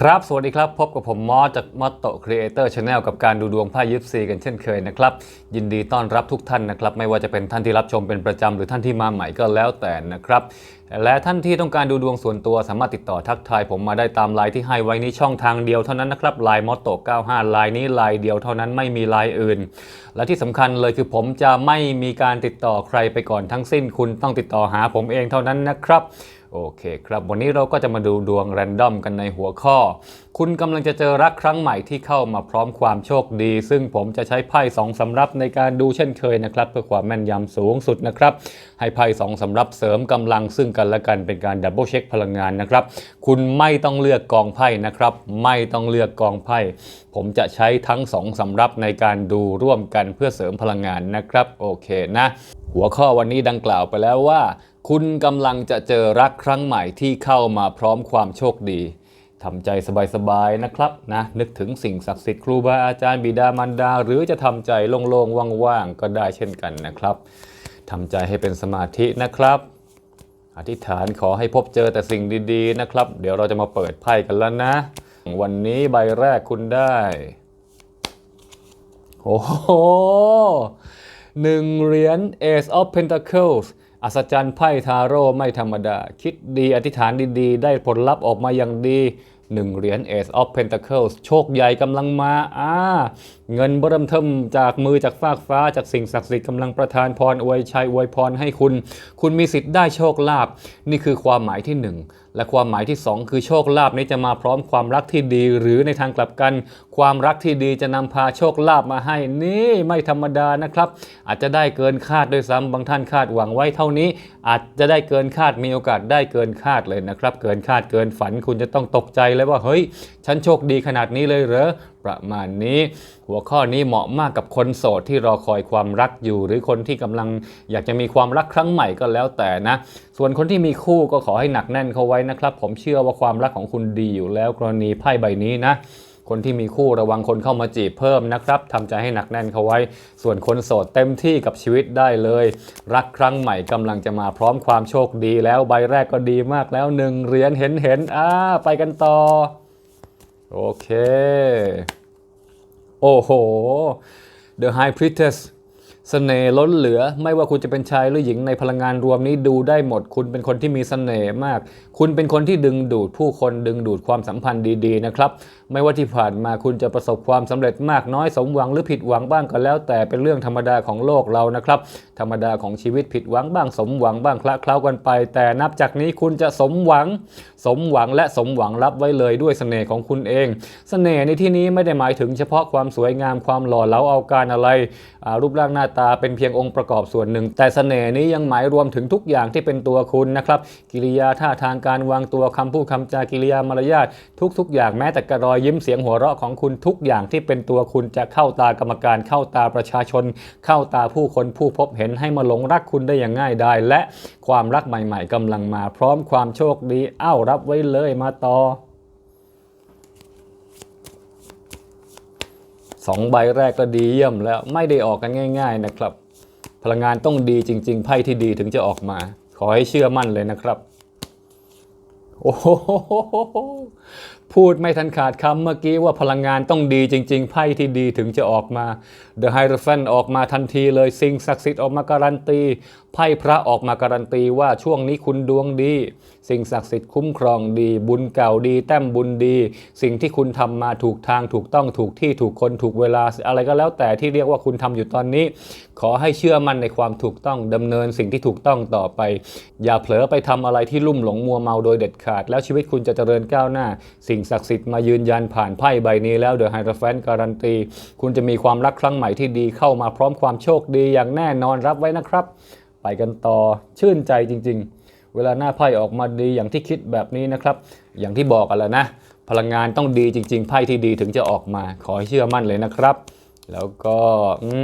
ครับ สวัสดีครับ พบกับผมมอสจากมอตโตครีเอเตอร์ชาแนลกับการดูดวงไพ่ยิปซีกันเช่นเคยนะครับ ยินดีต้อนรับทุกท่านนะครับ ไม่ว่าจะเป็นท่านที่รับชมเป็นประจำหรือท่านที่มาใหม่ก็แล้วแต่นะครับ และท่านที่ต้องการดูดวงส่วนตัวสามารถติดต่อทักทายผมมาได้ตามไลน์ที่ให้ไว้นี้ช่องทางเดียวเท่านั้นนะครับไลน์มอตโต95ไลน์นี้ไลน์เดียวเท่านั้นไม่มีไลน์อื่น และที่สำคัญเลยคือผมจะไม่มีการติดต่อใครไปก่อนทั้งสิ้น คุณต้องติดต่อหาผมเองเท่านั้นนะครับ โอเคครับ วันนี้เราก็จะมาดูดวงแรนดอมกันในหัวข้อ คุณกำลังจะเจอรักครั้งใหม่ที่เข้ามาพร้อมความโชคดี ซึ่งผมจะใช้ไพ่สองสำรับในการดูเช่นเคยนะครับ เพื่อความแม่นยำสูงสุดนะครับ ให้ไพ่สองสำรับเสริมกำลังซึ่งกันและกันเป็นการดับเบิลเช็คพลังงานนะครับ คุณไม่ต้องเลือกกองไพ่นะครับ ไม่ต้องเลือกกองไพ่ ผมจะใช้ทั้งสองสำรับในการดูร่วมกันเพื่อเสริมพลังงานนะครับ โอเคนะ หัวข้อวันนี้ดังกล่าวไปแล้วว่า คุณกำลังจะเจอรักครั้งใหม่ที่เข้ามาพร้อมความโชคดีทำใจสบายๆนะครับนะนึกถึงสิ่งศักดิ์สิทธิ์ครูบาอาจารย์บิดามารดา หรือจะทำใจโล่งๆว่างๆก็ได้เช่นกันนะครับทำใจให้เป็นสมาธินะครับ อธิษฐานขอให้พบเจอแต่สิ่งดีๆนะครับ เดี๋ยวเราจะมาเปิดไพ่กันแล้วนะ วันนี้ใบแรกคุณได้โอ้โหหนึ่งเหรียญ Ace of Pentacles อัศจรรย์ไพ่ทาโร่ไม่ธรรมดา คิดดีอธิษฐานดีๆ ได้ผลลัพธ์ออกมาอย่างดีหนึ่งเหรียญ Ace of Pentacles โชคใหญ่กำลังมาอ่าเงินบรมเทิมจากมือจากฟากฟ้าจากสิ่งศักดิ์สิทธิ์กำลังประทานพรอวยชัยอวยพรให้คุณ คุณมีสิทธิ์ได้โชคลาภนี่คือความหมายที่หนึ่ง และความหมายที่ 2 คือโชคลาภนี้จะมาพร้อมความรักที่ดี หรือในทางกลับกัน ความรักที่ดีจะนำพาโชคลาภมาให้นี่ไม่ธรรมดานะครับ อาจจะได้เกินคาดด้วยซ้ำบางท่านคาดหวังไว้เท่านี้ อาจจะได้เกินคาดมีโอกาสได้เกินคาดเลยนะครับ เกินคาดเกินฝันคุณจะต้องตกใจเลยว่าเฮ้ย ฉันโชคดีขนาดนี้เลยเหรอ ประมาณนี้ หัวข้อนี้เหมาะมากกับคนโสดที่รอคอยความรักอยู่ หรือคนที่กำลังอยากจะมีความรักครั้งใหม่ก็แล้วแต่นะ ส่วนคนที่มีคู่ก็ขอให้หนักแน่นเข้าไว้นะครับ ผมเชื่อว่าความรักของคุณดีอยู่แล้วกรณีไพ่ใบนี้นะคนที่มีคู่ระวังคนเข้ามาจีบเพิ่มนะครับทำใจให้หนักแน่นเข้าไว้ ส่วนคนโสดเต็มที่กับชีวิตได้เลย รักครั้งใหม่กำลังจะมาพร้อมความโชคดีแล้วใบแรกก็ดีมากแล้วหนึ่งเหรียญเห็นเห็นอ่าไปกันต่อ โอเค โอ้โห The High Priestess เสน่ห์ล้นเหลือ ไม่ว่าคุณจะเป็นชายหรือหญิงในพลังงานรวมนี้ดูได้หมด คุณเป็นคนที่มีเสน่ห์มาก คุณเป็นคนที่ดึงดูดผู้คนดึงดูดความสัมพันธ์ดีๆนะครับไม่ว่าที่ผ่านมาคุณจะประสบความสำเร็จมากน้อยสมหวังหรือผิดหวังบ้างก็แล้ว แต่เป็นเรื่องธรรมดาของโลกเรานะครับ ธรรมดาของชีวิตผิดหวังบ้างสมหวังบ้างคละเคล้ากันไป แต่นับจากนี้คุณจะสมหวัง สมหวังและสมหวังรับไว้เลยด้วยเสน่ห์ของคุณเอง เสน่ห์ในที่นี้ไม่ได้หมายถึงเฉพาะความสวยงามความหล่อเหลาเอาการอะไร รูปร่างหน้าตาเป็นเพียงองค์ประกอบส่วนหนึ่ง แต่เสน่ห์นี้ยังหมายรวมถึงทุกอย่างที่เป็นตัวคุณนะครับ กิริยาท่าทางการวางตัวคำพูดคำจากิริยามารยาททุกๆ อย่างแม้แต่กระรอยยิ้มเสียงหัวเราะของคุณทุกอย่างที่เป็นตัวคุณจะเข้าตากรรมการเข้าตาประชาชน เข้าตาผู้คนผู้พบเห็นให้มาหลงรักคุณได้อย่างง่ายดายและความรักใหม่ ๆกำลังมา พร้อมความโชคดีเอ้ารับไว้เลยมาต่อสองใบแรกก็ดีเยี่ยมแล้วไม่ได้ออกกันง่าย ๆนะครับ พลังงานต้องดีจริง ๆ ไพ่ที่ดีถึงจะออกมา ขอให้เชื่อมั่นเลยนะครับ โอ้โห พูดไม่ทันขาดคำเมื่อกี้ว่าพลังงานต้องดีจริง ๆ ไพ่ที่ดีถึงจะออกมา The Hierophant ออกมาทันทีเลยสิ่งศักดิ์สิทธิ์ออกมาการันตี ไพ่พระออกมาการันตีว่าช่วงนี้คุณดวงดี สิ่งศักดิ์สิทธิ์คุ้มครองดี บุญเก่าดี แต้มบุญดี สิ่งที่คุณทำมาถูกทางถูกต้องถูกที่ถูกคนถูกเวลาอะไรก็แล้วแต่ที่เรียกว่าคุณทำอยู่ตอนนี้ ขอให้เชื่อมั่นในความถูกต้องดำเนินสิ่งที่ถูกต้องต่อไป อย่าเผลอไปทำอะไรที่ลุ่มหลงมัวเมาโดยเด็ดขาด แล้วชีวิตคุณจะเจริญก้าวหน้า สิ่งศักดิ์สิทธิ์มายืนยันผ่านไพ่ใบนี้แล้วเดอะไฮร์แฟนการันตี คุณจะมีความรักครั้งใหม่ที่ดีเข้ามาพร้อมความโชคดีอย่างแน่นอนรับไว้นะครับ ไปกันต่อชื่นใจจริง ๆ เวลาหน้าไพ่ออกมาดีอย่างที่คิดแบบนี้นะครับ อย่างที่บอกกันแล้วนะ พลังงานต้องดีจริง ๆ ไพ่ที่ดีถึงจะออกมา ขอให้เชื่อมั่นเลยนะครับ แล้วก็ อื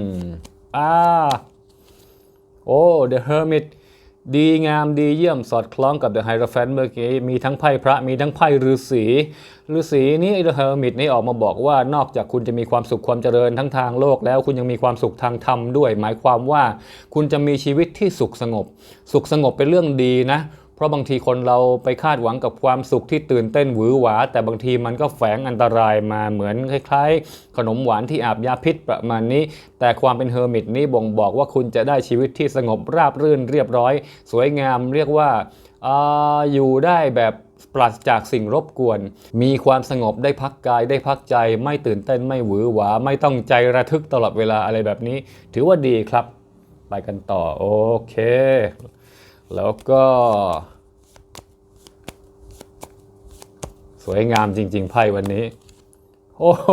มอ่าโอ้ The Hermit ดีงามดีเยี่ยมสอดคล้องกับ The Hierophant เมื่อกี้มีทั้งไพ่พระมีทั้งไพ่ฤาษีฤาษีนี่ไอ้ The Hermit นี่ออกมาบอกว่านอกจากคุณจะมีความสุขความเจริญทั้งทางโลกแล้วคุณยังมีความสุขทางธรรมด้วย หมายความว่าคุณจะมีชีวิตที่สุขสงบ สุขสงบเป็นเรื่องดีนะ เพราะบางทีคนเราไปคาดหวังกับความสุขที่ตื่นเต้นหวือหวา แต่บางทีมันก็แฝงอันตรายมาเหมือนคล้ายๆ ขนมหวานที่อาบยาพิษประมาณนี้ แต่ความเป็นเฮอร์มิตนี้บ่งบอกว่าคุณจะได้ชีวิตที่สงบราบรื่นเรียบร้อย สวยงามเรียกว่าอาอยู่ได้แบบปราศจากสิ่งรบกวน มีความสงบได้พักกายได้พักใจ ไม่ตื่นเต้นไม่หวือหวา ไม่ต้องใจระทึกตลอดเวลาอะไรแบบนี้ ถือว่าดีครับ ไปกันต่อ โอเค แล้วก็ สวยงามจริง ๆ ไพ่วันนี้ โอ้โห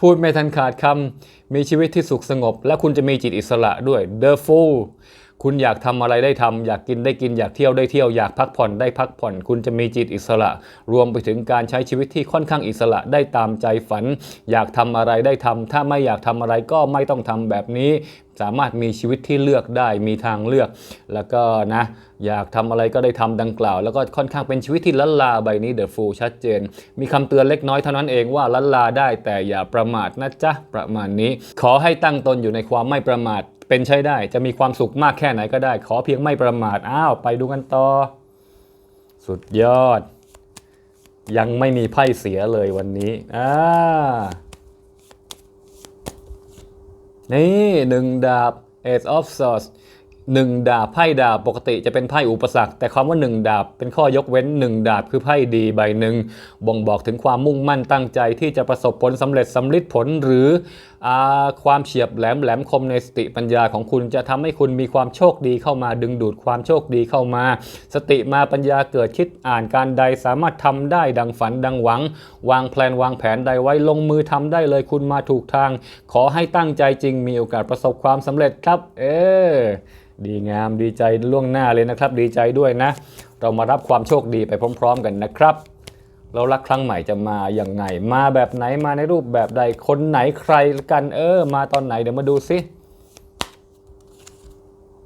พูดไม่ทันขาดคำมีชีวิตที่สุขสงบ และคุณจะมีจิตอิสระด้วย The Fool คุณอยากทำอะไรได้ทำอยากกินได้กินอยากเที่ยวได้เที่ยวอยากพักผ่อนได้พักผ่อน คุณจะมีจิตอิสระ รวมไปถึงการใช้ชีวิตที่ค่อนข้างอิสระได้ตามใจฝัน อยากทำอะไรได้ทำถ้าไม่อยากทำอะไรก็ไม่ต้องทำแบบนี้ สามารถมีชีวิตที่เลือกได้มีทางเลือก แล้วก็นะอยากทำอะไรก็ได้ทำดังกล่าว แล้วก็ค่อนข้างเป็นชีวิตที่ลันลาใบนี้เดอะฟูชัดเจน มีคำเตือนเล็กน้อยเท่านั้นเองว่าลันลาได้แต่อย่าประมาทนะจ๊ะประมาณนี้ ขอให้ตั้งตนอยู่ในความไม่ประมาท เป็นใช้ได้ จะมีความสุขมากแค่ไหนก็ได้ ขอเพียงไม่ประมาทอ้าวไปดูกันต่อ สุดยอด ยังไม่มีไพ่เสียเลยวันนี้อ่านี่หนึ่งดาบ Ace of Swords หนึ่งดาบไพ่ดาบปกติจะเป็นไพ่อุปสรรค แต่คำว่าหนึ่งดาบเป็นข้อยกเว้นหนึ่งดาบคือไพ่ดีใบหนึ่งบ่งบอกถึงความมุ่งมั่นตั้งใจที่จะประสบผลสำเร็จสำลิดผลหรืออความเฉียบแหลมแหลมคมในสติปัญญาของคุณจะทำให้คุณมีความโชคดีเข้ามาดึงดูดความโชคดีเข้ามา สติมาปัญญาเกิดคิดอ่านการใดสามารถทำได้ดังฝันดังหวัง วางแผนวางแผนใดไว้ลงมือทำได้เลยคุณมาถูกทาง ขอให้ตั้งใจจริงมีโอกาสประสบความสำเร็จครับ เออดีงามดีใจล่วงหน้าเลยนะครับ ดีใจด้วยนะ เรามารับความโชคดีไปพร้อม ๆ กันนะครับแล้วรักครั้งใหม่จะมาอย่างไง มาแบบไหนมาในรูปแบบใดคนไหนใครกันเออ มาตอนไหนเดี๋ยวมาดูสิ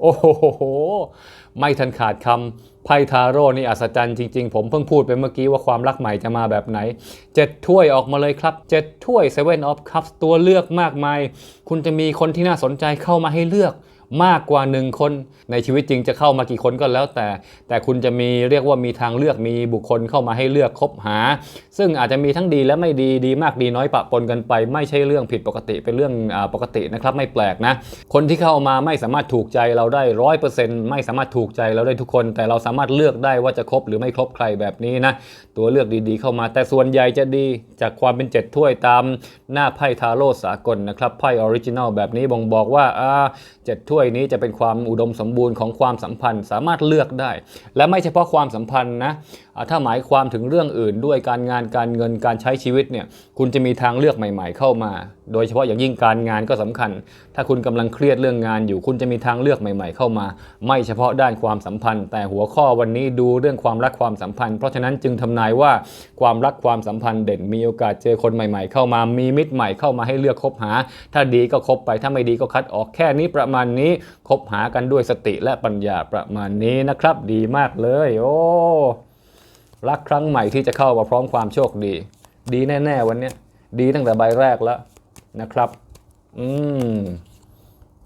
โอ้โหไม่ทันขาดคำไพ่ทาโร่นี่อัศจรรย์จริงๆ ผมเพิ่งพูดไปเมื่อกี้ว่าความรักใหม่จะมาแบบไหนเจ็ดถ้วยออกมาเลยครับเจ็ดถ้วย Seven of Cups ตัวเลือกมากมาย คุณจะมีคนที่น่าสนใจเข้ามาให้เลือก มากกว่าหนึ่งคนในชีวิตจริงจะเข้ามากี่คนก็แล้วแต่ แต่คุณจะมีเรียกว่ามีทางเลือกมีบุคคลเข้ามาให้เลือกคบหา ซึ่งอาจจะมีทั้งดีและไม่ดีดีมากดีน้อยปะปนกันไป ไม่ใช่เรื่องผิดปกติเป็นเรื่องอปกตินะครับไม่แปลกนะ คนที่เข้ามาไม่สามารถถูกใจเราได้ร้อยเปอร์เซ็นต์ไม่สามารถถูกใจเราได้ทุกคน แต่เราสามารถเลือกได้ว่าจะคบหรือไม่คบใครแบบนี้นะตัวเลือกดีๆ เข้ามา แต่ส่วนใหญ่จะดีจากความเป็นเจ็ดถ้วยตามหน้าไพ่ทาโร่สากลนะครับไพ่ออริจินัลแบบนี้บ่งบอกว่าเจ็ดถ้วยนี้จะเป็นความอุดมสมบูรณ์ของความสัมพันธ์ สามารถเลือกได้ และไม่เฉพาะความสัมพันธ์นะ ถ้าหมายความถึงเรื่องอื่นด้วยการงานการเงินการใช้ชีวิตเนี่ยคุณจะมีทางเลือกใหม่ ๆ เข้ามา โดยเฉพาะอย่างยิ่งการงานก็สำคัญ ถ้าคุณกำลังเครียดเรื่องงานอยู่ คุณจะมีทางเลือกใหม่ ๆ เข้ามา ไม่เฉพาะด้านความสัมพันธ์ แต่หัวข้อวันนี้ดูเรื่องความรักความสัมพันธ์ เพราะฉะนั้นจึงทำนายว่าความรักความสัมพันธ์เด่นมีโอกาสเจอคนใหม่ ๆ เข้ามามีมิตรใหม่เข้ามาให้เลือกคบหา ถ้าดีก็คบไปถ้าไม่ดีก็คัดออกแค่นี้ประมาณนี้คบหากันด้วยสติและปัญญาประมาณนี้นะครับ ดีมากเลย โอ้ รักครั้งใหม่ที่จะเข้ามาพร้อมความโชคดี ดีแน่ ๆ วันนี้ดีตั้งแต่ใบแรกแล้วนะครับ อืม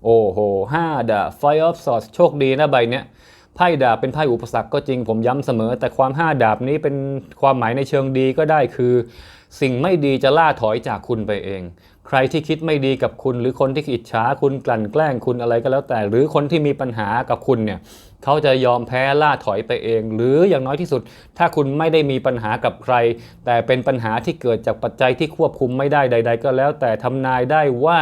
โอ้โหห้าดาบ Fire of Swords โชคดีนะใบเนี้ยไพ่ดาบเป็นไพ่อุปสรรคก็จริงผมย้ำเสมอ แต่ความห้าดาบนี้เป็นความหมายในเชิงดีก็ได้คือ สิ่งไม่ดีจะล่าถอยจากคุณไปเอง ใครที่คิดไม่ดีกับคุณ หรือคนที่อิจฉาคุณกลั่นแกล้งคุณอะไรก็แล้วแต่ หรือคนที่มีปัญหากับคุณเนี่ย เขาจะยอมแพ้ล่าถอยไปเอง หรืออย่างน้อยที่สุด ถ้าคุณไม่ได้มีปัญหากับใคร แต่เป็นปัญหาที่เกิดจากปัจจัยที่ควบคุมไม่ได้ใด ๆ ก็แล้ว แต่ทำนายได้ว่า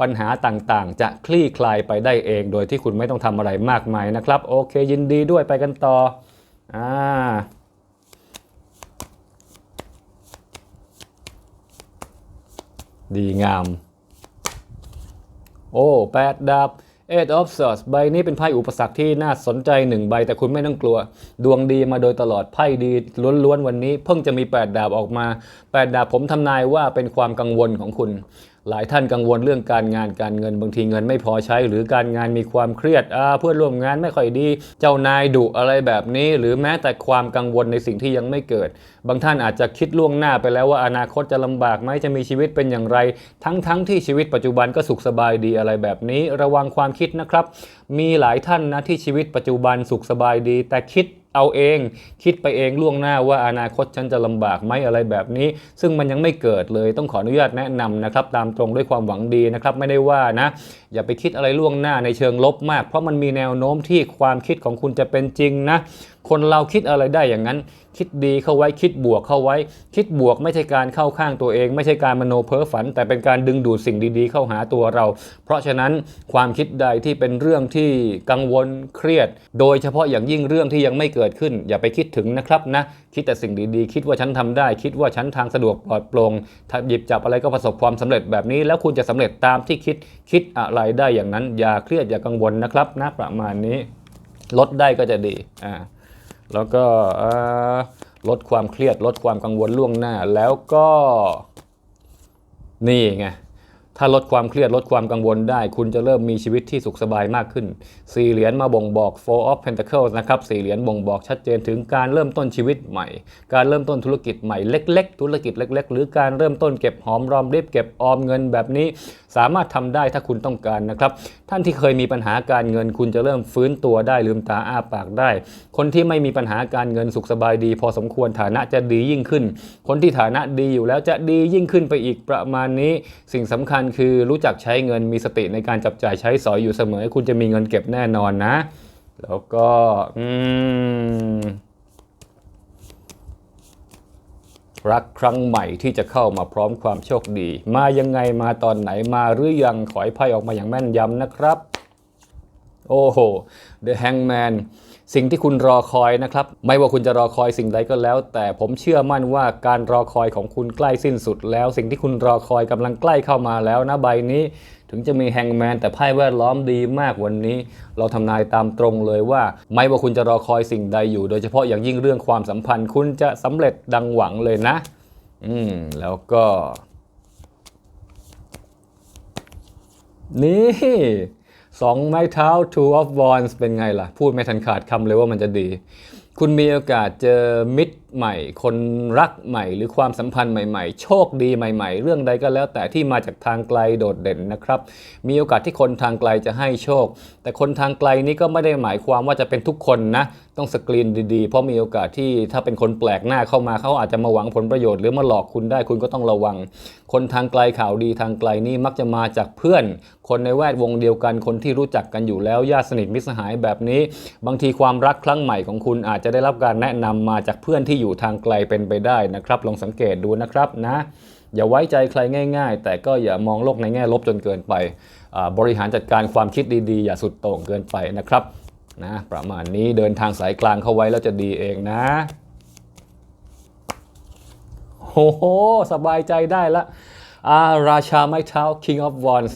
ปัญหาต่างๆ จะคลี่คลายไปได้เอง โดยที่คุณไม่ต้องทำอะไรมากมายนะครับ โอเค ยินดีด้วยไปกันต่ออ่าดีงาม โอ้แปดดาบ Eight of Swords ใบนี้เป็นไพ่อุปสรรคที่น่าสนใจหนึ่งใบแต่คุณไม่ต้องกลัว ดวงดีมาโดยตลอดไพ่ดีล้วนๆวันนี้ เพิ่งจะมี 8 ดาบออกมา 8 ดาบผมทำนายว่าเป็นความกังวลของคุณ หลายท่านกังวลเรื่องการงานการเงินบางทีเงินไม่พอใช้ หรือการงานมีความเครียดเพื่อนร่วมงานไม่ค่อยดี เจ้านายดุอะไรแบบนี้ หรือแม้แต่ความกังวลในสิ่งที่ยังไม่เกิด บางท่านอาจจะคิดล่วงหน้าไปแล้วว่าอนาคตจะลำบากไหมจะมีชีวิตเป็นอย่างไร ทั้งๆทที่ชีวิตปัจจุบันก็สุขสบายดีอะไรแบบนี้ ระวังความคิดนะครับ มีหลายท่านนะที่ชีวิตปัจจุบันสุขสบายดี แต่คิด เอาเอง คิดไปเองล่วงหน้าว่าอนาคตฉันจะลำบากไหมอะไรแบบนี้ ซึ่งมันยังไม่เกิดเลยต้องขออนุญาตแนะนำนะครับตามตรงด้วยความหวังดีนะครับไม่ได้ว่านะอย่าไปคิดอะไรล่วงหน้าในเชิงลบมาก เพราะมันมีแนวโน้มที่ความคิดของคุณจะเป็นจริงนะคนเราคิดอะไรได้อย่างนั้น คิดดีเข้าไว้คิดบวกเข้าไว้ คิดบวกไม่ใช่การเข้าข้างตัวเอง ไม่ใช่การมโนเพ้อฝัน แต่เป็นการดึงดูดสิ่งดีๆ เข้าหาตัวเรา เพราะฉะนั้นความคิดใดที่เป็นเรื่องที่กังวลเครียด โดยเฉพาะอย่างยิ่งเรื่องที่ยังไม่เกิดขึ้น อย่าไปคิดถึงนะครับนะคิดแต่สิ่งดีๆ คิดว่าฉันทำได้ คิดว่าฉันทางสะดวกปลอดโปร่งหยิบจับอะไรก็ประสบความสำเร็จแบบนี้ แล้วคุณจะสำเร็จตามที่คิดคิดอะไรได้อย่างนั้น อย่าเครียดอย่ากังวลนะครับนะประมาณนี้ลดได้ก็จะดีอ่าแล้วก็ลดความเครียดลดความกังวลล่วงหน้า แล้วก็นี่ไง ถ้าลดความเครียดลดความกังวลได้ คุณจะเริ่มมีชีวิตที่สุขสบายมากขึ้น สี่เหรียญมาบ่งบอก four of pentacles นะครับสี่เหรียญบ่งบอกชัดเจนถึงการเริ่มต้นชีวิตใหม่ การเริ่มต้นธุรกิจใหม่เล็ก ๆ ธุรกิจเล็ก ๆ หรือการเริ่มต้นเก็บหอมรอมริบเก็บออมเงินแบบนี้สามารถทำได้ถ้าคุณต้องการนะครับ ท่านที่เคยมีปัญหาการเงินคุณจะเริ่มฟื้นตัวได้ลืมตาอ้าปากได้ คนที่ไม่มีปัญหาการเงินสุขสบายดี พอสมควรฐานะจะดียิ่งขึ้น คนที่ฐานะดีอยู่แล้วจะดียิ่งขึ้นไปอีกประมาณนี้ สิ่งสำคัญคือรู้จักใช้เงินมีสติในการจับจ่ายใช้สอยอยู่เสมอ คุณจะมีเงินเก็บแน่นอนนะ แล้วก็อืม รักครั้งใหม่ที่จะเข้ามาพร้อมความโชคดี มายังไงมาตอนไหนมาหรือยังขอให้ไพ่ออกมาอย่างแม่นยำนะครับ โอ้โห The Hangman สิ่งที่คุณรอคอยนะครับ ไม่ว่าคุณจะรอคอยสิ่งใดก็แล้ว แต่ผมเชื่อมั่นว่าการรอคอยของคุณใกล้สิ้นสุดแล้ว สิ่งที่คุณรอคอยกำลังใกล้เข้ามาแล้วนะใบนี้ ถึงจะมีแฮงแมนแต่ไพ่แวดล้อมดีมากวันนี้ เราทำนายตามตรงเลยว่า ไม่ว่าคุณจะรอคอยสิ่งใดอยู่ โดยเฉพาะอย่างยิ่งเรื่องความสัมพันธ์ คุณจะสำเร็จดังหวังเลยนะ อืม แล้วก็ นี่สองไม้เท้า two of wands เป็นไงล่ะ พูดไม่ทันขาดคำเลยว่ามันจะดี คุณมีโอกาสเจอมิตรใหม่ คนรักใหม่ หรือความสัมพันธ์ใหม่ ๆ โชคดีใหม่ ๆ เรื่องใดก็แล้ว แต่ที่มาจากทางไกลโดดเด่นนะครับ มีโอกาสที่คนทางไกลจะให้โชค แต่คนทางไกลนี้ก็ไม่ได้หมายความว่าจะเป็นทุกคนนะ ต้องสกรีนดีๆ เพราะมีโอกาสที่ถ้าเป็นคนแปลกหน้าเข้ามาเขาอาจจะมาหวังผลประโยชน์หรือมาหลอกคุณได้คุณก็ต้องระวัง คนทางไกลข่าวดีทางไกลนี่มักจะมาจากเพื่อน คนในแวดวงเดียวกันคนที่รู้จักกันอยู่แล้วญาติสนิทมิตรสหายแบบนี้ บางทีความรักครั้งใหม่ของคุณอาจจะได้รับการแนะนำมาจากเพื่อนที่อยู่ทางไกลเป็นไปได้นะครับ ลองสังเกตดูนะครับนะอย่าไว้ใจใครง่าย ๆ แต่ก็อย่ามองโลกในแง่ลบจนเกินไป บริหารจัดการความคิดดีๆ อย่าสุดโต่งเกินไปนะครับนะประมาณนี้เดินทางสายกลางเข้าไว้แล้วจะดีเองนะโอ้โห สบายใจได้ละอาราชาไม้เท้า King of Wands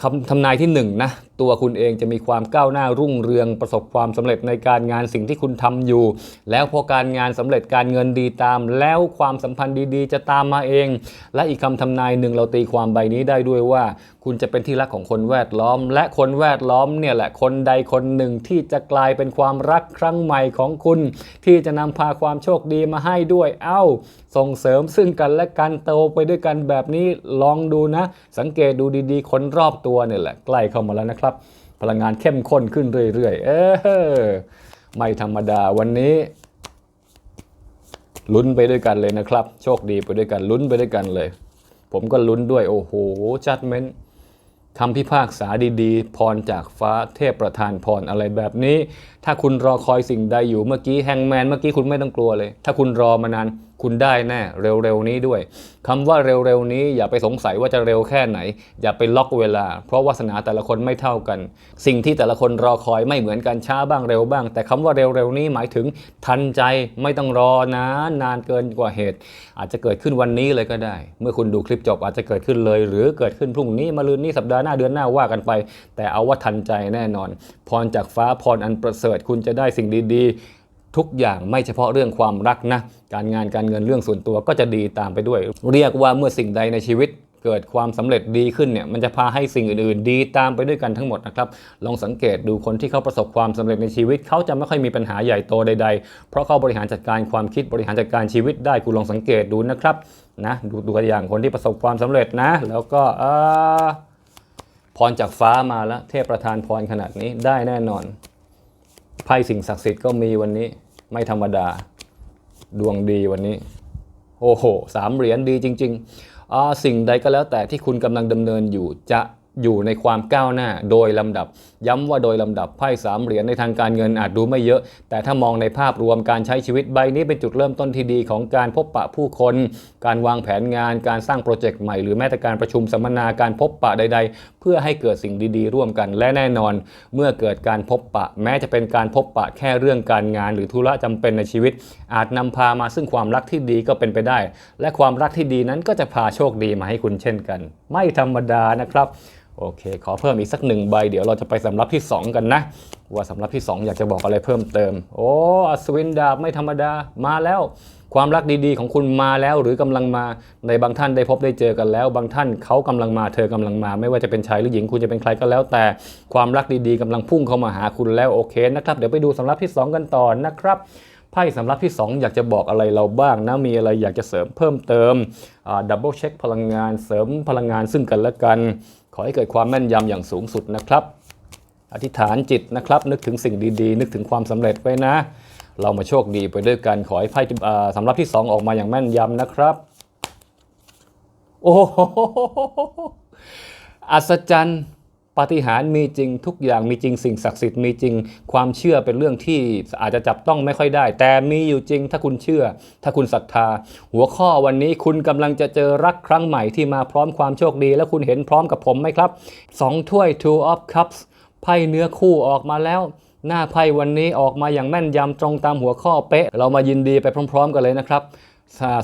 คำทำนายที่หนึ่งนะ ตัวคุณเองจะมีความก้าวหน้ารุ่งเรืองประสบความสำเร็จในการงานสิ่งที่คุณทำอยู่ แล้วพอการงานสำเร็จการเงินดีตาม แล้วความสัมพันธ์ดีๆ จะตามมาเอง และอีกคำทำนายหนึ่งเราตีความใบนี้ได้ด้วยว่า คุณจะเป็นที่รักของคนแวดล้อม และคนแวดล้อมเนี่ยแหละคนใดคนหนึ่งที่จะกลายเป็นความรักครั้งใหม่ของคุณ ที่จะนำพาความโชคดีมาให้ด้วยเอ้า ส่งเสริมซึ่งกันและกันโตไปด้วยกันแบบนี้ลองดูนะ สังเกตดูดีๆ คนรอบตัวเนี่ยแหละใกล้เข้ามาแล้วนะครับพลังงานเข้มข้นขึ้นเรื่อยๆ เออไม่ธรรมดาวันนี้ ลุ้นไปด้วยกันเลยนะครับ โชคดีไปด้วยกันลุ้นไปด้วยกันเลย ผมก็ลุ้นด้วยโอ้โหจัดเม้นคำพิพากษาดีๆ พรจากฟ้าเทพประทานพรอะไรแบบนี้ ถ้าคุณรอคอยสิ่งใดอยู่เมื่อกี้แฮงแมนเมื่อกี้คุณไม่ต้องกลัวเลย ถ้าคุณรอมานาน คุณได้แน่เร็วๆนี้ด้วยคำว่าเร็วๆนี้อย่าไปสงสัยว่าจะเร็วแค่ไหน อย่าไปล็อกเวลา เพราะวาสนาแต่ละคนไม่เท่ากัน สิ่งที่แต่ละคนรอคอยไม่เหมือนกันช้าบ้างเร็วบ้าง แต่คำว่าเร็วๆนี้หมายถึงทันใจไม่ต้องรอนานนานเกินกว่าเหตุ อาจจะเกิดขึ้นวันนี้เลยก็ได้ เมื่อคุณดูคลิปจบอาจจะเกิดขึ้นเลย หรือเกิดขึ้นพรุ่งนี้มะรืนนี้สัปดาห์หน้าเดือนหน้าว่ากันไป แต่เอาว่าทันใจแน่นอน พรจากฟ้าพรอันประเสริฐคุณจะได้สิ่งดีๆ ทุกอย่างไม่เฉพาะเรื่องความรักนะ การงานการเงินเรื่องส่วนตัวก็จะดีตามไปด้วย เรียกว่าเมื่อสิ่งใดในชีวิตเกิดความสำเร็จดีขึ้นเนี่ยมันจะพาให้สิ่งอื่นๆ ดีตามไปด้วยกันทั้งหมดนะครับ ลองสังเกตดูคนที่เขาประสบความสำเร็จในชีวิต เขาจะไม่ค่อยมีปัญหาใหญ่โตใด ๆ เพราะเขาบริหารจัดการความคิดบริหารจัดการชีวิตได้คุณลองสังเกตดูนะครับนะดูตัวอย่างคนที่ประสบความสำเร็จนะ แล้วก็พรจากฟ้ามาแล้วเทพประทานพรขนาดนี้ได้แน่นอน ไพ่สิ่งศักดิ์สิทธิ์ก็มีวันนี้ไม่ธรรมดาดวงดีวันนี้ โอ้โหสามเหรียญดีจริง ๆ สิ่งใดก็แล้วแต่ที่คุณกำลังดำเนินอยู่จะ อยู่ในความก้าวหน้าโดยลำดับ ย้ำว่าโดยลำดับไพ่สามเหรียญในทางการเงินอาจดูไม่เยอะ แต่ถ้ามองในภาพรวมการใช้ชีวิตใบนี้เป็นจุดเริ่มต้นที่ดีของการพบปะผู้คน การวางแผนงาน การสร้างโปรเจกต์ใหม่หรือแม้แต่การประชุมสัมมนาการพบปะใด ๆ เพื่อให้เกิดสิ่งดีๆ ร่วมกันและแน่นอน เมื่อเกิดการพบปะ แม้จะเป็นการพบปะแค่เรื่องการงาน หรือธุระจำเป็นในชีวิต อาจนำพามาซึ่งความรักที่ดีก็เป็นไปได้ และความรักที่ดีนั้นก็จะพาโชคดีมาให้คุณเช่นกัน ไม่ธรรมดานะครับ โอเค ขอเพิ่มอีกสักหนึ่งใบ เดี๋ยวเราจะไปสำรับที่ 2 กันนะ ว่าสำรับที่ 2 อยากจะบอกอะไรเพิ่มเติม โอ้อัศวินดาบไม่ธรรมดามาแล้ว ความรักดีๆ ของคุณมาแล้วหรือกำลังมาในบางท่านได้พบได้เจอกันแล้ว บางท่านเขากำลังมาเธอกำลังมา ไม่ว่าจะเป็นชายหรือหญิงคุณจะเป็นใครก็แล้ว แต่ความรักดีๆกำลังพุ่งเข้ามาหาคุณแล้วโอเคนะครับเดี๋ยวไปดูสำรับที่ 2 กันต่อนะครับไพ่สำรับที่ 2 อยากจะบอกอะไรเราบ้างนะ มีอะไรอยากจะเสริมเพิ่มเติมดับเบิลเช็คพลังงานเสริมพลังงานซึ่งกันและกัน ขอให้เกิดความแม่นยำอย่างสูงสุดนะครับ อธิษฐานจิตนะครับ นึกถึงสิ่งดีๆ นึกถึงความสำเร็จไว้นะ เรามาโชคดีไปด้วยกัน ขอให้ไพ่สำรับที่ 2 ออกมาอย่างแม่นยำนะครับ โอ้โหอัศจรรย์ ปาฏิหาริย์มีจริงทุกอย่างมีจริงสิ่งศักดิ์สิทธิ์มีจริง ความเชื่อเป็นเรื่องที่อาจจะจับต้องไม่ค่อยได้ แต่มีอยู่จริงถ้าคุณเชื่อ ถ้าคุณศรัทธา หัวข้อวันนี้คุณกำลังจะเจอรักครั้งใหม่ที่มาพร้อมความโชคดี และคุณเห็นพร้อมกับผมไหมครับสองถ้วย two of cups ไพ่เนื้อคู่ออกมาแล้วหน้าไพ่วันนี้ออกมาอย่างแม่นยำตรงตามหัวข้อเป๊ะ เรามายินดีไปพร้อม ๆ กันเลยนะครับ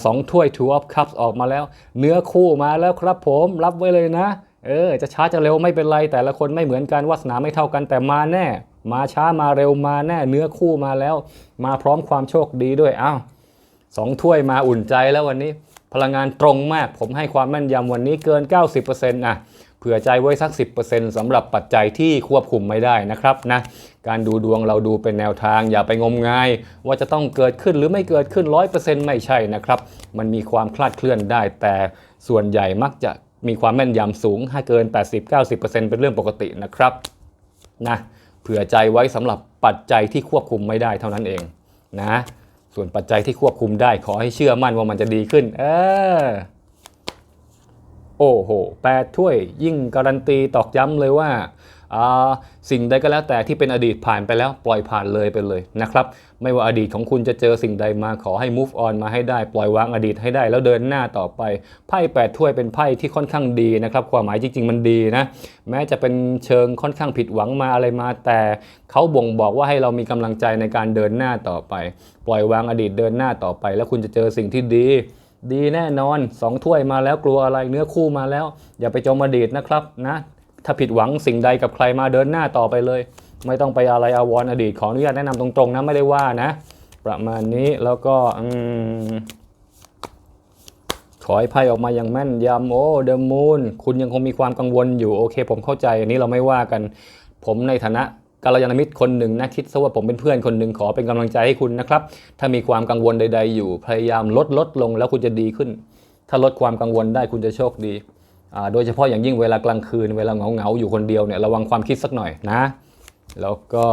สองถ้วย two of cups ออกมาแล้ว เนื้อคู่มาแล้วครับผมรับไว้เลยนะ เออจะช้าจะเร็วไม่เป็นไรแต่ละคนไม่เหมือนกันวาสนาไม่เท่ากันแต่มาแน่ มาช้ามาเร็วมาแน่เนื้อคู่มาแล้ว มาพร้อมความโชคดีด้วยอ้าวสองถ้วยมาอุ่นใจแล้ววันนี้ พลังงานตรงมาก ผมให้ความแม่นยำวันนี้เกิน 90%นะเผื่อใจไว้สัก 10%สำหรับปัจจัยที่ควบคุมไม่ได้นะครับนะการดูดวงเราดูเป็นแนวทาง อย่าไปงมงาย ว่าจะต้องเกิดขึ้นหรือไม่เกิดขึ้น 100%ไม่ใช่นะครับ มันมีความคลาดเคลื่อนได้แต่ส่วนใหญ่มักจะ มีความแม่นยำสูงถ้าเกิน 80-90%เป็นเรื่องปกตินะครับนะเผื่อใจไว้สำหรับปัจจัยที่ควบคุมไม่ได้เท่านั้นเองนะส่วนปัจจัยที่ควบคุมได้ขอให้เชื่อมั่นว่ามันจะดีขึ้น เออโอ้โหแปดถ้วยยิ่งการันตีตอกย้ำเลยว่าอ่า สิ่งใดก็แล้วแต่ที่เป็นอดีตผ่านไปแล้วปล่อยผ่านเลยไปเลยนะครับไม่ว่าอดีตของคุณจะเจอสิ่งใดมาขอให้ move on มาให้ได้ปล่อยวางอดีตให้ได้แล้วเดินหน้าต่อไปไพ่แปดถ้วยเป็นไพ่ที่ค่อนข้างดีนะครับความหมายจริง ๆ มันดีนะแม้จะเป็นเชิงค่อนข้างผิดหวังมาอะไรมา แต่เขาบ่งบอกว่าให้เรามีกำลังใจในการเดินหน้าต่อไป ปล่อยวางอดีตเดินหน้าต่อไป แล้วคุณจะเจอสิ่งที่ดีดีแน่นอนสองถ้วยมาแล้วกลัวอะไรเนื้อคู่มาแล้ว อย่าไปจมอดีตนะครับนะ ถ้าผิดหวังสิ่งใดกับใครมาเดินหน้าต่อไปเลย ไม่ต้องไปอะไรอาวรณ์อดีตขออนุญาตแนะนำตรงๆนะไม่ได้ว่านะ ประมาณนี้แล้วก็อืมขอให้ไพ่ออกมาอย่างแม่นยำโอ้เดอะมูนคุณยังคงมีความกังวลอยู่โอเค ผมเข้าใจอันนี้เราไม่ว่ากัน ผมในฐานะกัลยาณมิตรคนหนึ่งนะคิดซะว่าผมเป็นเพื่อนคนหนึ่งขอเป็นกำลังใจให้คุณนะครับ ถ้ามีความกังวลใด ๆ อยู่พยายามลดลดลงแล้วคุณจะดีขึ้น ถ้าลดความกังวลได้คุณจะโชคดี โดยเฉพาะอย่างยิ่งเวลากลางคืน เวลาเหงาๆอยู่คนเดียวเนี่ยระวังความคิดสักหน่อยนะ แล้วก็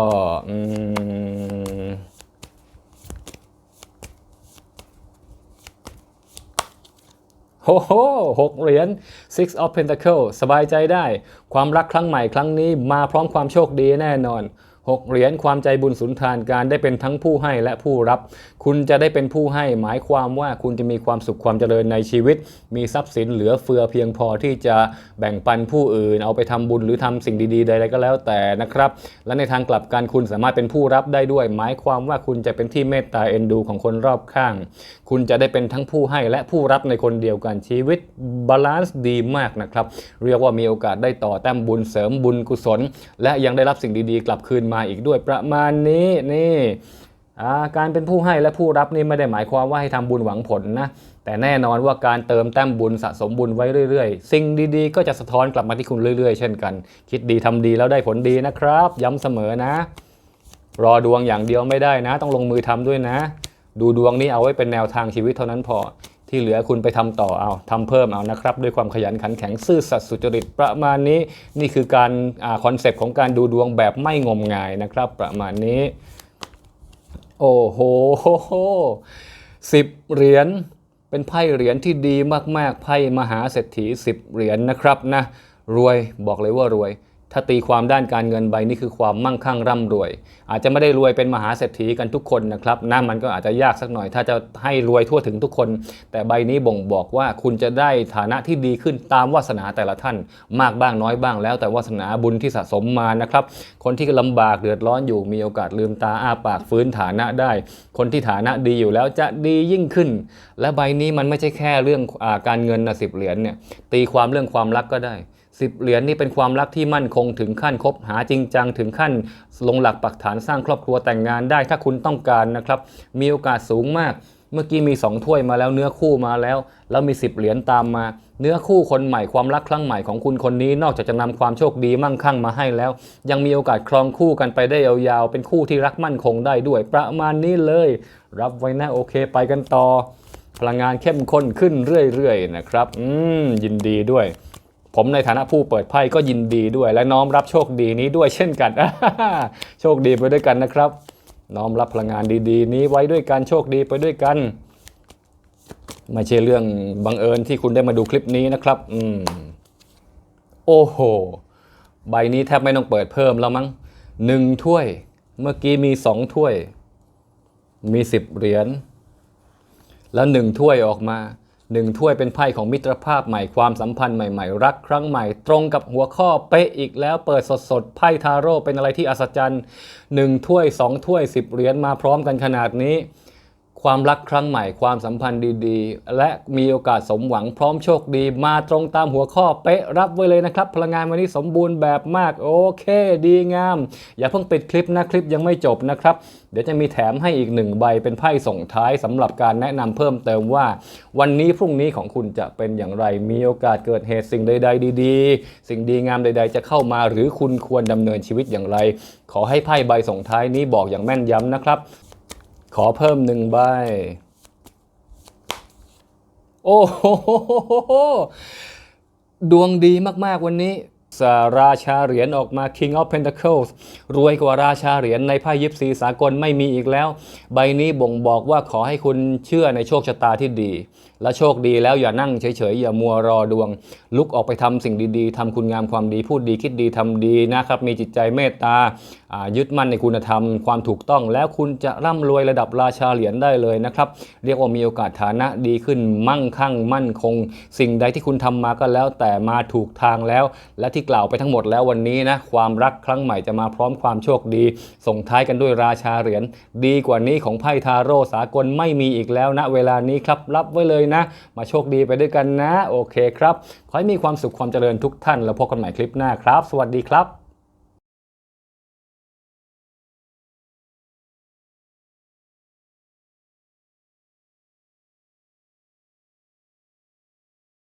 โอ้โหหกเหรียญ six of pentacle สบายใจได้ ความรักครั้งใหม่ครั้งนี้มาพร้อมความโชคดีแน่นอน หกเหรียญความใจบุญสุนทานการได้เป็นทั้งผู้ให้และผู้รับ คุณจะได้เป็นผู้ให้หมายความว่าคุณจะมีความสุขความเจริญในชีวิต มีทรัพย์สินเหลือเฟือเพียงพอที่จะแบ่งปันผู้อื่น เอาไปทำบุญหรือทำสิ่งดีๆใดๆก็แล้วแต่นะครับ และในทางกลับกันคุณสามารถเป็นผู้รับได้ด้วย หมายความว่าคุณจะเป็นที่เมตตาเอ็นดูของคนรอบข้าง คุณจะได้เป็นทั้งผู้ให้และผู้รับในคนเดียวกันชีวิตบาลานซ์ดีมากนะครับ เรียกว่ามีโอกาสได้ต่อแต้มบุญเสริมบุญกุศล และยังได้รับสิ่งดีๆ กลับคืนมาอีกด้วยประมาณนี้นี่การเป็นผู้ให้และผู้รับนี่ไม่ได้หมายความว่าให้ทำบุญหวังผลนะแต่แน่นอนว่าการเติมแต้มบุญสะสมบุญไว้เรื่อยๆ สิ่งดีๆ ก็จะสะท้อนกลับมาที่คุณเรื่อยๆ เช่นกัน คิดดีทำดีแล้วได้ผลดีนะครับ ย้ำเสมอนะ รอดวงอย่างเดียวไม่ได้นะ ต้องลงมือทำด้วยนะ ดูดวงนี้เอาไว้เป็นแนวทางชีวิตเท่านั้นพอ ที่เหลือคุณไปทำต่อเอาทำเพิ่มเอานะครับ ด้วยความขยันขันแข็งซื่อสัตย์สุจริตประมาณนี้ นี่คือการคอนเซปต์ของการดูดวงแบบไม่งมงายนะครับ ประมาณนี้ โอ้โหสิบเหรียญเป็นไพ่เหรียญที่ดีมากๆไพ่มหาเศรษฐีสิบเหรียญนะครับนะรวยบอกเลยว่ารวย ถ้าตีความด้านการเงินใบนี้คือความมั่งคั่งร่ำรวย อาจจะไม่ได้รวยเป็นมหาเศรษฐีกันทุกคนนะครับนะมันก็อาจจะยากสักหน่อย ถ้าจะให้รวยทั่วถึงทุกคน แต่ใบนี้บ่งบอกว่าคุณจะได้ฐานะที่ดีขึ้นตามวาสนาแต่ละท่าน มากบ้างน้อยบ้างแล้ว แต่วาสนาบุญที่สะสมมานะครับ คนที่ลำบากเดือดร้อนอยู่มีโอกาสลืมตาอ้าปากฟื้นฐานะได้ คนที่ฐานะดีอยู่แล้วจะดียิ่งขึ้น และใบนี้มันไม่ใช่แค่เรื่องอการเงินนะสิบเหรียญเนี่ยตีความเรื่องความรักก็ได้ สิบเหรียญนี่เป็นความรักที่มั่นคงถึงขั้นคบหาจริงจังถึงขั้นลงหลักปักฐานสร้างครอบครัวแต่งงานได้ถ้าคุณต้องการนะครับ มีโอกาสสูงมาก เมื่อกี้มี 2 ถ้วยมาแล้วเนื้อคู่มาแล้ว แล้วมี 10 เหรียญตามมา เนื้อคู่คนใหม่ความรักครั้งใหม่ของคุณคนนี้ นอกจากจะนำความโชคดีมั่งคั่งมาให้แล้ว ยังมีโอกาสครองคู่กันไปได้ยาวๆ เป็นคู่ที่รักมั่นคงได้ด้วย ประมาณนี้เลย รับไว้นะโอเคไปกันต่อพลังงานเข้มข้นขึ้นเรื่อยๆนะครับ อืมยินดีด้วย ผมในฐานะผู้เปิดไพ่ก็ยินดีด้วย และน้อมรับโชคดีนี้ด้วยเช่นกัน โชคดีไปด้วยกันนะครับ น้อมรับพลังงานดีๆ นี้ไว้ด้วยกันโชคดีไปด้วยกัน ไม่ใช่เรื่องบังเอิญที่คุณได้มาดูคลิปนี้นะครับ อืมโอ้โห ใบนี้แทบไม่ต้องเปิดเพิ่มแล้วมั้งหนึ่งถ้วย เมื่อกี้มีสองถ้วย มีสิบเหรียญ แล้วหนึ่งถ้วยออกมา หนึ่งถ้วยเป็นไพ่ของมิตรภาพใหม่ความสัมพันธ์ใหม่ๆ รักครั้งใหม่ ตรงกับหัวข้อเป๊ะอีกแล้วเปิดสดๆไพ่ทาโร่เป็นอะไรที่อัศจรรย์หนึ่งถ้วยสองถ้วยสิบเหรียญมาพร้อมกันขนาดนี้ ความรักครั้งใหม่ความสัมพันธ์ดีๆ และมีโอกาสสมหวังพร้อมโชคดี มาตรงตามหัวข้อเป๊ะรับไว้เลยนะครับ พลังงานวันนี้สมบูรณ์แบบมาก โอเค ดีงาม อย่าเพิ่งปิดคลิปนะ คลิปยังไม่จบนะครับ เดี๋ยวจะมีแถมให้อีกหนึ่งใบเป็นไพ่ส่งท้ายสำหรับการแนะนำเพิ่มเติมว่า วันนี้พรุ่งนี้ของคุณจะเป็นอย่างไรมีโอกาสเกิดเหตุสิ่งใด ๆ ดี ๆ สิ่งดีงามใด ๆ จะเข้ามาหรือคุณควรดำเนินชีวิตอย่างไร ขอให้ไพ่ใบส่งท้ายนี้บอกอย่างแม่นยำนะครับ ขอเพิ่มหนึ่งใบ โอ้โหดวงดีมาก ๆ วันนี้สาราชาเหรียญออกมา King of Pentacles รวยกว่าราชาเหรียญในไพ่ยิปซีสากลไม่มีอีกแล้ว ใบนี้บ่งบอกว่าขอให้คุณเชื่อในโชคชะตาที่ดี และโชคดีแล้วอย่านั่งเฉยๆ อย่ามัวรอดวง ลุกออกไปทำสิ่งดีๆทำคุณงามความดี พูดดีคิดดีทำดีนะครับ มีจิตใจเมตตาายึดมั่นในคุณธรรมความถูกต้อง แล้วคุณจะร่ำรวยระดับราชาเหรียญได้เลยนะครับ เรียกว่ามีโอกาสฐานะดีขึ้นมั่งคั่งมั่นคง สิ่งใดที่คุณทำมาก็แล้วแต่มาถูกทางแล้ว และที่กล่าวไปทั้งหมดแล้ววันนี้นะความรักครั้งใหม่จะมาพร้อมความโชคดี ส่งท้ายกันด้วยราชาเหรียญดีกว่านี้ของไพ่ทาโร่สากลไม่มีอีกแล้วนะเวลานี้ครับรับไว้เลยนะ มาโชคดีไปด้วยกันนะ โอเคครับ ขอให้มีความสุขความเจริญทุกท่าน แล้วพบกันใหม่คลิปหน้าครับ สวัสดีครับ